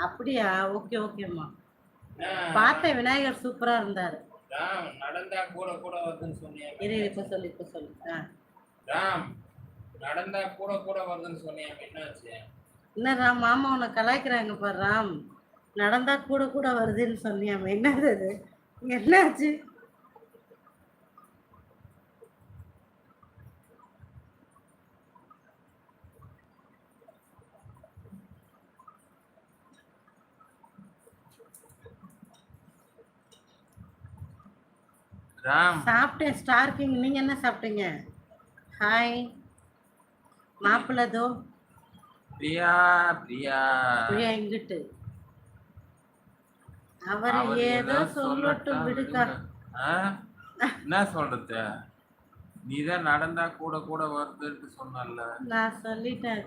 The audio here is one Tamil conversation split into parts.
அப்படியா? ஓகே ஓகேம்மா. ஆ, பார்த்தேன் விநாயகர் சூப்பரா இருந்தாரு. ராம் நடந்தா கூட கூட வருதுன்னு சொன்னியா. இரு இப்ப சொல்லு இப்ப சொல்லு. ராம் நடந்தா கூட கூட வருதுன்னு சொன்னியா. என்னாச்சு என்ன ராம் மாமா உன்னை கலாய்க்கிறாங்க பாரு ராம். நடந்தா கூட கூட வருதுன்னு சொன்னியாம என்னது அது? என்னாச்சு ராம். சாப்பிட்டேன் ஸ்டார் கிங் நீங்க என்ன சாப்பிட்டீங்க? ஹாய் மாப்பிள்ளை தோ. பிரியா பிரியா. பிரியா இங்கிட்டு. அவர் ஏதோ சொல்லட்டும் விடுக்கா? என்ன சொல்றது? நீதான் நடந்தா கூட கூட வருதுன்னு சொன்னல நான் சொல்லிட்டேன்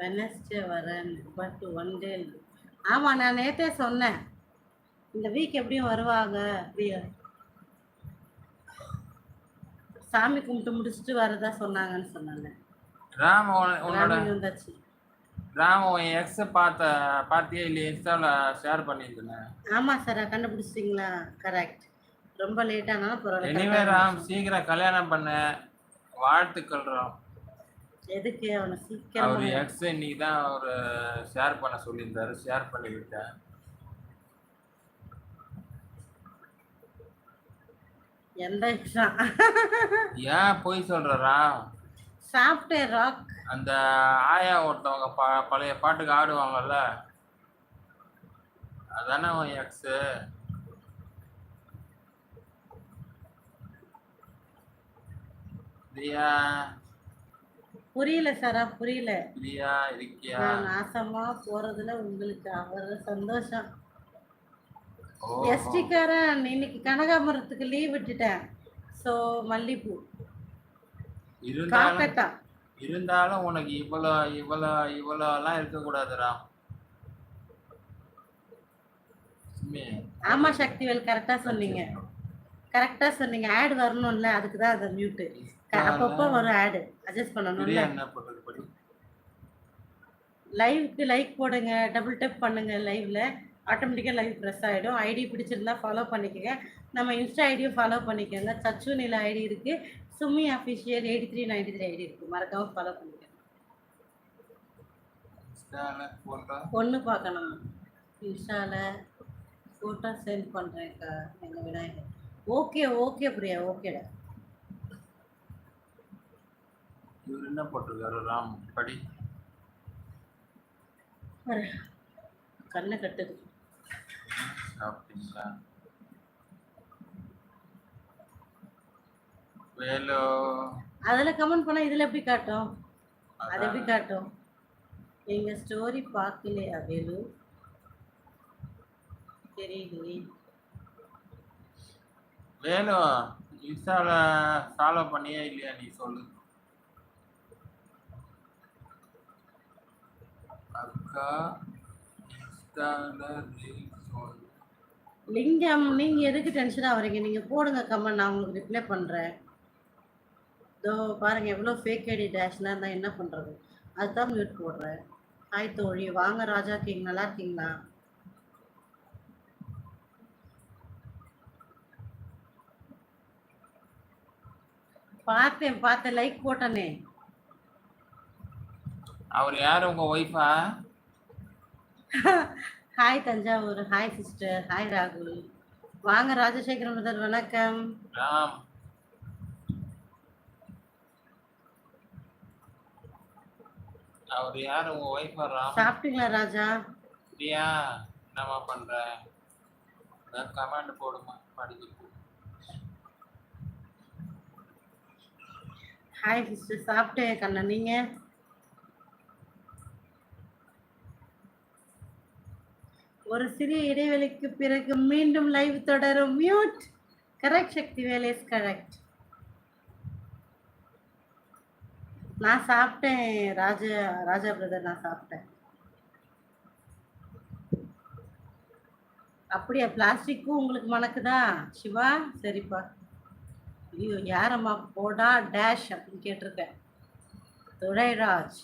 வெனஸ்டே வரேன். பட் ஒன் டே ஆமாம் நான் நேற்றே சொன்னேன். இந்த வீக் எப்படியும் வருவாங்க. சாமி கும்பிட்டு முடிச்சுட்டு வரதா சொன்னாங்கன்னு சொன்னாங்க. ராம் உன்- உன்னோட வந்தாச்சு. ராம் உன் எக்ஸ பார்த்த பார்த்தியா இல்லையா? இன்ஸ்டால ஷேர் பண்ணியிருந்தேன். ஆமாம் சார் கண்டுபிடிச்சிட்டிங்களா? கரெக்ட் ரொம்ப லேட்டானாலும் பரவாயில்ல எனிவே ராம் சீக்கிரம் கல்யாணம் பண்ண. வாழ்த்துக்கள் ராம். எதுக்கு? அவனை அவர் சீக்கிரம் எக்ஸ் இன்னைக்கு தான் அவர் ஷேர் பண்ண சொல்லியிருந்தாரு ஷேர் பண்ணி விட்டேன் எந்த எக்ஸாம் ஏன் பொய் சொல்ற சாப்பிட்டேன் ராக் அந்த ஆயா ஒருத்தவங்க ப பழைய பாட்டுக்கு ஆடுவாங்கல்ல? அதானே உன் எக்ஸு பிரியா? புரியல சாரா புரியல. பிரியா இருக்கியா? நாசமா போறதுல உங்களுக்கு அவர் சந்தோஷம். எஸ்டிக்காரன் இன்னைக்கு கனகாமரத்துக்கு லீவ் விட்டுட்டேன். ஸோ மல்லிப்பூ. இருந்தாலும் காக்கட்டா இருந்தாலும் உனக்கு இவ்வளோ இவ்வளோ இவ்வளோலாம் இருக்கக்கூடாதுடா. சும்மி, ஆமா சக்திவேல் கரெக்டா சொன்னீங்க. கரெக்டா சொன்னீங்க. ஆட் வரணும்ல அதுக்கு தான் அது மியூட்டு அப்பப்போ வரும் ஆடு அட்ஜஸ்ட் படி? லைவுக்கு லைக் போடுங்க டபுள் டப் பண்ணுங்க லைவ்ல ஆட்டோமேட்டிக்காக லைவ் ப்ரெஸ் ஆகிடும் ஐடி பிடிச்சிருந்தா ஃபாலோ பண்ணிக்கோங்க. நம்ம இன்ஸ்டா ஐடியும் ஃபாலோ பண்ணிக்கோங்க. சச்சு நில ஐடி இருக்கு. Sumi official eighty three ninety three ID இருக்கு. மறக்காம ஃபாலோ பண்ணிக்கோங்க. பொண்ணு பார்க்கணும். இன்ஸ்டாவில் ஃபோட்டோ சென்ட் பண்ணுறேன்க்கா எங்கள் விநாயகர். ஓகே ஓகே பிரியா ஓகேடா இவர் என்ன போட்டிருக்காரு? ராம் படி. கண்ணை கட்டுது. சாப்பிட்டீங்களா? வேலோ? அதில் கமெண்ட் பண்ணால் இதில் எப்படி காட்டும்? அது எப்படி காட்டும்? எங்கள் ஸ்டோரி பார்க்கலையா வேலு? தெரியலையே. வேலு இன்ஸ்டால ஃபாலோ பண்ணியே இல்லையா நீ சொல்லு. அக்கா இன்ஸ்டால ரீல்ஸ் சொல்லு. லிங்கம் நீங்கள் எதுக்கு டென்ஷனாக வரீங்க நீங்கள் போடுங்க கமெண்ட் நான் உங்களுக்கு ரிப்ளை பண்ணுறேன் இதோ பாருங்கள் எவ்வளோ ஃபேக் ஐடி டேஷ்லாம் இருந்தால் என்ன பண்ணுறது அதுதான் மியூட் போடுறேன். ஹாய் தோழி வாங்க ராஜா கிங் நல்லா இருக்கீங்களா? பார்த்தேன் பார்த்தேன் லைக் போட்டனே. அவர் யார் உங்க ஒய்ஃபா hi Thanjavur hi sister hi ராகுல் வாங்க ராஜசேகரன் பிரதர் வணக்கம். அவர் யார்? உங்க ஒய்ஃபா ராம்? சாப்பிட்டீங்களா ராஜா? பிரியா என்னம்மா பண்ற? கமாண்ட் போடுமா? படிக்கிறது ஹாய் சிஸ்டர் சாப்பிட்டேன் கண்ணா. நீங்க? ஒரு சிறிய இடைவெளிக்கு பிறகு மீண்டும் லைவ் தொடரும். மியூட் கரெக்ட் சக்தி வேலேஸ் கரெக்ட் நான் சாப்பிட்டேன் ராஜா ராஜா பிரதர் நான் சாப்பிட்டேன். அப்படியா பிளாஸ்டிக்கும் உங்களுக்கு மணக்குதா? சிவா சரிப்பா. ஐயோ யாரம்மா போடா டேஷ் அப்படின்னு கேட்டிருக்கேன். துரைராஜ்.